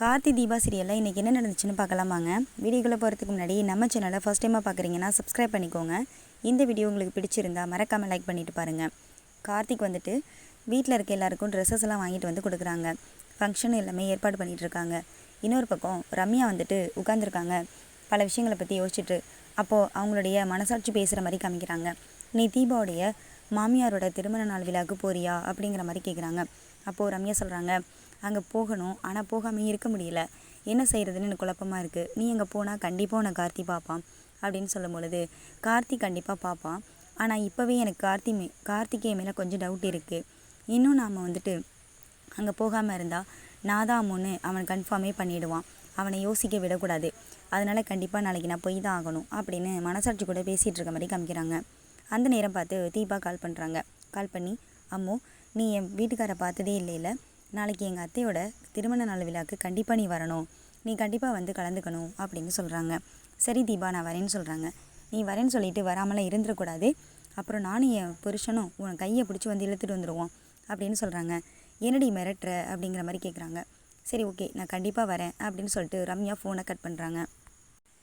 கார்த்தி தீபா சீரியலில் இன்றைக்கி என்ன நடந்துச்சுன்னு பார்க்கலாமாங்க. வீடியோக்குள்ளே போகிறதுக்கு முன்னாடி நம்ம சேனலை ஃபஸ்ட் டைமாக பார்க்குறீங்கன்னா சப்ஸ்கிரைப் பண்ணிக்கோங்க. இந்த வீடியோ உங்களுக்கு பிடிச்சிருந்தா மறக்காமல் லைக் பண்ணிவிட்டு பாருங்கள் கார்த்திக் வந்துட்டு வீட்டில் இருக்க எல்லாருக்கும் ட்ரெஸ்ஸஸ் எல்லாம் வாங்கிட்டு வந்து கொடுக்குறாங்க. ஃபங்க்ஷன் எல்லாமே ஏற்பாடு பண்ணிகிட்டு இருக்காங்க. இன்னொரு பக்கம் ரம்யா வந்துட்டு உட்காந்துருக்காங்க பல விஷயங்களை பற்றி யோசிச்சுட்டு அப்போது அவங்களுடைய மனசாட்சி பேசுகிற மாதிரி காமிக்கிறாங்க. நீ தீபாவுடைய மாமியாரோட திருமண நாள் விழாவுக்கு போறியா? அப்படிங்கிற மாதிரி கேட்குறாங்க அப்போது ரம்யா சொல்கிறாங்க அங்கே போகணும் ஆனால் போகாமல் இருக்க முடியல. என்ன செய்கிறதுன்னு எனக்கு குழப்பமாக இருக்குது நீ அங்கே போனால் கண்டிப்பாக உன்னை கார்த்தி பார்ப்பான் அப்படின்னு சொல்லும் பொழுது கார்த்தி கண்டிப்பாக பார்ப்பான் ஆனால் இப்போவே எனக்கு கார்த்தி மே கார்த்திகே மேலே கொஞ்சம் டவுட் இருக்குது இன்னும் நாம் வந்துட்டு அங்கே போகாமல் இருந்தால் நான் தான் அம்முன்னு அவன் கன்ஃபார்மே பண்ணிவிடுவான் அவனை யோசிக்க விடக்கூடாது. அதனால் கண்டிப்பாக நாளைக்கு நான் போய் தான் ஆகணும். அப்படின்னு மனசாட்சி கூட பேசிகிட்டு இருக்க மாதிரி காமிக்கிறாங்க. அந்த நேரம் பார்த்து தீபா கால் பண்ணுறாங்க கால் பண்ணி அம்மோ நீ என் வீட்டுக்காரை பார்த்ததே இல்லைல்ல நாளைக்கு எங்கள் அத்தையோட திருமண நாள் விழாவுக்கு கண்டிப்பாக நீ வரணும். நீ கண்டிப்பாக வந்து கலந்துக்கணும் அப்படின்னு சொல்கிறாங்க சரி தீபா நான் வரேன்னு சொல்கிறாங்க நீ வரேன்னு சொல்லிட்டு வராமலாம் இருந்துடக்கூடாது. அப்புறம் நானும் என் புருஷனும் உன் கையை பிடிச்சி வந்து இழுத்துட்டு வந்துடுவோம் அப்படின்னு சொல்கிறாங்க என்னடி மிரட்டுற அப்படிங்கிற மாதிரி கேட்குறாங்க சரி ஓகே நான் கண்டிப்பாக வரேன் அப்படின்னு சொல்லிட்டு ரம்யா ஃபோனை கட் பண்ணுறாங்க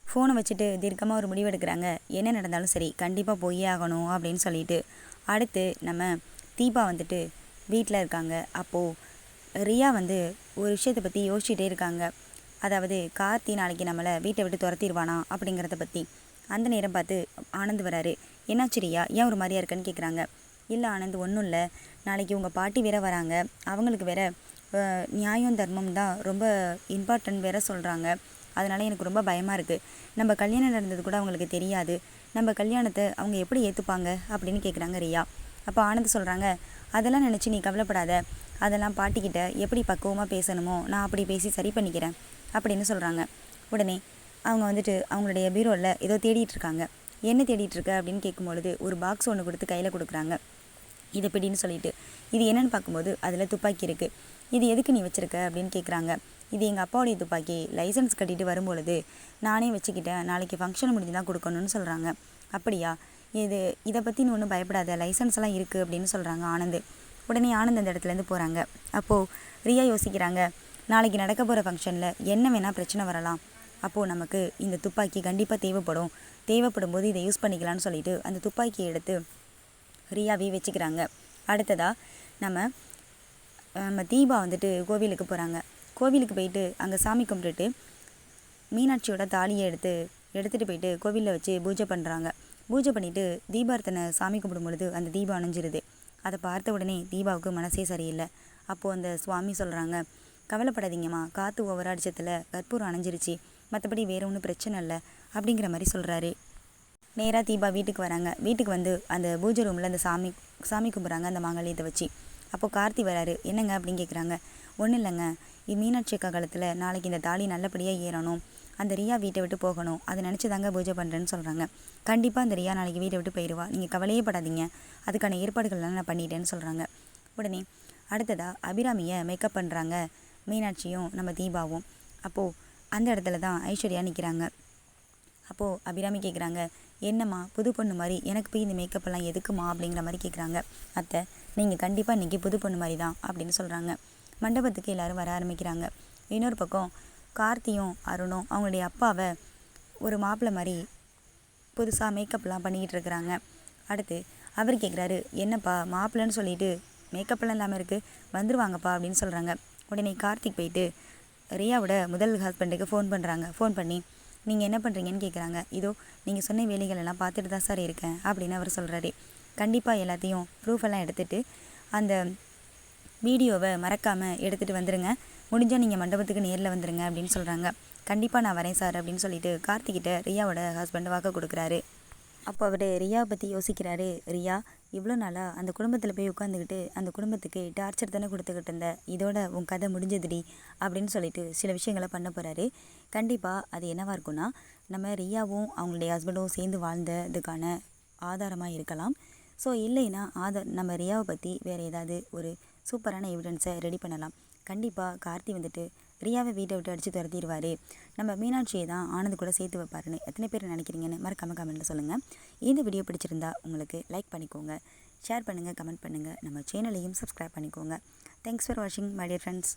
ஃபோனை வச்சுட்டு தீர்க்கமாக ஒரு முடிவு எடுக்கிறாங்க என்ன நடந்தாலும் சரி கண்டிப்பாக போயே ஆகணும் அப்படின்னு சொல்லிட்டு அடுத்து நம்ம தீபா வந்துட்டு வீட்டில் இருக்காங்க. அப்போது ரியா வந்து ஒரு விஷயத்தை பற்றி யோசிச்சுட்டே இருக்காங்க. அதாவது கார்த்தி நாளைக்கு நம்மளை வீட்டை விட்டு துரத்திடுவானா அப்படிங்கிறத பற்றி அந்த நேரம் பார்த்து ஆனந்த் வராரு. என்னாச்சு ரியா? ஏன் ஒரு மாதிரியா இருக்குன்னு கேட்குறாங்க இல்லை ஆனந்த் ஒன்றும் இல்லை. நாளைக்கு உங்கள் பாட்டி வேற வராங்க. அவங்களுக்கு வேற நியாயம் தர்மம் தான் ரொம்ப இம்பார்ட்டன்ட் வேற சொல்கிறாங்க அதனால் எனக்கு ரொம்ப பயமாக இருக்குது நம்ம கல்யாணம் நடந்தது கூட அவங்களுக்கு தெரியாது. நம்ம கல்யாணத்தை அவங்க எப்படி ஏற்றுப்பாங்க அப்படின்னு கேட்குறாங்க ரியா. அப்போ ஆனந்த் சொல்கிறாங்க அதெல்லாம் நினச்சி நீ கவலைப்படாத. அதெல்லாம் பாட்டிக்கிட்ட எப்படி பக்குவமாக பேசணுமோ நான் அப்படி பேசி சரி பண்ணிக்கிறேன். அப்படின்னு சொல்கிறாங்க உடனே அவங்க வந்துட்டு அவங்களுடைய பீரோவில் ஏதோ தேடிட்டு இருக்காங்க. என்ன தேடிட்டு இருக்க? அப்படின்னு கேட்கும்பொழுது ஒரு பாக்ஸ் ஒன்று கொடுத்து கையில் கொடுக்குறாங்க. இதை பிடின்னு சொல்லிட்டு இது என்னன்னு பார்க்கும்போது அதில் துப்பாக்கி இருக்குது இது எதுக்கு நீ வச்சுருக்க? அப்படின்னு கேட்குறாங்க இது எங்கள் அப்பாவுடைய துப்பாக்கி. லைசன்ஸ் கட்டிட்டு வரும்பொழுது நானே வச்சுக்கிட்டேன். நாளைக்கு ஃபங்க்ஷன் முடிஞ்சு தான் கொடுக்கணும்னு சொல்கிறாங்க அப்படியா? இது இதை பற்றி நீ ஒன்றும் பயப்படாத. லைசன்ஸ் எல்லாம் இருக்குது அப்படின்னு சொல்கிறாங்க ஆனந்த். உடனே ஆனந்த் அந்த இடத்துலேருந்து போகிறாங்க அப்போது ரியா யோசிக்கிறாங்க நாளைக்கு நடக்க போகிற ஃபங்க்ஷனில் என்ன வேணால் பிரச்சனை வரலாம். அப்போது நமக்கு இந்த துப்பாக்கி கண்டிப்பாக தேவைப்படும். தேவைப்படும் போது இதை யூஸ் பண்ணிக்கலாம்னு சொல்லிட்டு அந்த துப்பாக்கியை எடுத்து ரியாவே வச்சுக்கிறாங்க. அடுத்ததாக நம்ம நம்ம தீபா வந்துட்டு கோவிலுக்கு போகிறாங்க கோவிலுக்கு போயிட்டு அங்கே சாமி கும்பிட்டுட்டு மீனாட்சியோட தாலியை எடுத்து எடுத்துகிட்டு போயிட்டு கோவிலில் வச்சு பூஜை பண்ணுறாங்க பூஜை பண்ணிவிட்டு தீபார்த்தனை சாமி கும்பிடும் பொழுது அந்த தீபம் அணைஞ்சிருது. அதை பார்த்த உடனே தீபாவுக்கு மனசே சரியில்லை. அப்போது அந்த சுவாமி சொல்கிறாங்க கவலைப்படாதீங்கம்மா காற்று ஒவ்வொரு அடிச்சத்தில் கற்பூரம் அணைஞ்சிருச்சு. மற்றபடி வேறு ஒன்றும் பிரச்சனை இல்லை அப்படிங்கிற மாதிரி சொல்கிறாரு நேராக தீபா வீட்டுக்கு வராங்க. வீட்டுக்கு வந்து அந்த பூஜை ரூமில் அந்த சாமி சாமி கும்பிட்றாங்க அந்த மாங்கல்யத்தை வச்சு. அப்போது கார்த்தி வராரு. என்னங்க? அப்படின்னு கேட்குறாங்க ஒன்றும் இல்லைங்க. மீனாட்சி அக்கா காலத்தில் நாளைக்கு இந்த தாலி நல்லபடியாக ஏறணும். அந்த ரியா வீட்டை விட்டு போகணும். அதை நினச்சி தாங்க பூஜை பண்ணுறேன்னு சொல்கிறாங்க கண்டிப்பாக அந்த ரியா நாளைக்கு வீட்டை விட்டு போயிடுவா நீங்கள் கவலையே படாதீங்க. அதுக்கான ஏற்பாடுகள்லாம் நான் பண்ணிட்டேன்னு சொல்கிறாங்க உடனே அடுத்ததாக அபிராமியை மேக்கப் பண்ணுறாங்க மீனாட்சியும் நம்ம தீபாவும். அப்போது அந்த இடத்துல தான் ஐஸ்வர்யா நிற்கிறாங்க அப்போது அபிராமி கேட்குறாங்க என்னம்மா புது பொண்ணு மாதிரி எனக்கு போய் இந்த மேக்கப்பெல்லாம் எதுக்குமா அப்படிங்கிற மாதிரி கேட்குறாங்க அத்தை நீங்கள் கண்டிப்பாக இன்றைக்கி புது பொண்ணு மாதிரி தான் அப்படின்னு சொல்கிறாங்க மண்டபத்துக்கு எல்லோரும் வர ஆரம்பிக்கிறாங்க. இன்னொரு பக்கம் கார்த்தியும் அருணும் அவங்களுடைய அப்பாவை ஒரு மாப்பிள்ளை மாதிரி புதுசாக மேக்கப்லாம் பண்ணிக்கிட்டு இருக்கிறாங்க. அடுத்து அவர் கேட்குறாரு என்னப்பா மாப்பிள்ளைன்னு சொல்லிட்டு மேக்கப்லாம் இல்லாமல் இருக்குது வந்துருவாங்கப்பா அப்படின்னு சொல்கிறாங்க உடனே கார்த்திக் போயிட்டு ரியாவோட முதல் ஹஸ்பண்டுக்கு ஃபோன் பண்ணுறாங்க ஃபோன் பண்ணி நீங்கள் என்ன பண்ணுறீங்கன்னு கேட்குறாங்க இதோ நீங்கள் சொன்ன வேலைகள் எல்லாம் பார்த்துட்டு தான் சார் இருக்கேன் அப்படின்னு அவர் சொல்கிறாரு கண்டிப்பாக எல்லாத்தையும் ப்ரூஃப் எல்லாம் எடுத்துகிட்டு அந்த வீடியோவை மறக்காமல் எடுத்துகிட்டு வந்துடுங்க முடிஞ்சால் நீங்கள் மண்டபத்துக்கு நேரில் வந்துடுங்க அப்படின்னு சொல்கிறாங்க கண்டிப்பாக நான் வரேன் சார் அப்படின்னு சொல்லிட்டு கார்த்திகிட்ட ரியாவோட ஹஸ்பண்ட் வாக்கு கொடுக்குறாரு. அப்போ அவர் ரியாவை பற்றி யோசிக்கிறாரு. ரியா இவ்வளோ நாளாக அந்த குடும்பத்தில் போய் உட்காந்துக்கிட்டு அந்த குடும்பத்துக்கு டார்ச்சர் தானே கொடுத்துக்கிட்டு இருந்த. இதோட உன் கதை முடிஞ்சதுடி அப்படின்னு சொல்லிட்டு சில விஷயங்களை பண்ண போகிறாரு கண்டிப்பாக அது என்னவாக இருக்கும்னா நம்ம ரியாவும் அவங்களுடைய ஹஸ்பண்டும் சேர்ந்து வாழ்ந்ததுக்கான ஆதாரமாக இருக்கலாம். ஸோ இல்லைன்னா ஆதார் நம்ம ரியாவை பற்றி வேறு ஏதாவது ஒரு சூப்பரான எவிடன்ஸை ரெடி பண்ணலாம். கண்டிப்பாக கார்த்தி வந்துட்டு ரியாவை வீட்டை விட்டு அடித்து துரத்திடுவார். நம்ம மீனாட்சியை தான் ஆனந்த் கூட சேர்த்து வைப்பாருன்னு எத்தனை பேர் நினைக்கிறீங்கன்னு மறக்காம கமெண்ட்டில் சொல்லுங்கள் இந்த வீடியோ பிடிச்சிருந்தா உங்களுக்கு லைக் பண்ணிக்கோங்க. ஷேர் பண்ணுங்கள் கமெண்ட் பண்ணுங்கள் நம்ம சேனலையும் சப்ஸ்கிரைப் பண்ணிக்கோங்க. தேங்க்ஸ் ஃபார் வாட்சிங் மை டியர் ஃப்ரெண்ட்ஸ்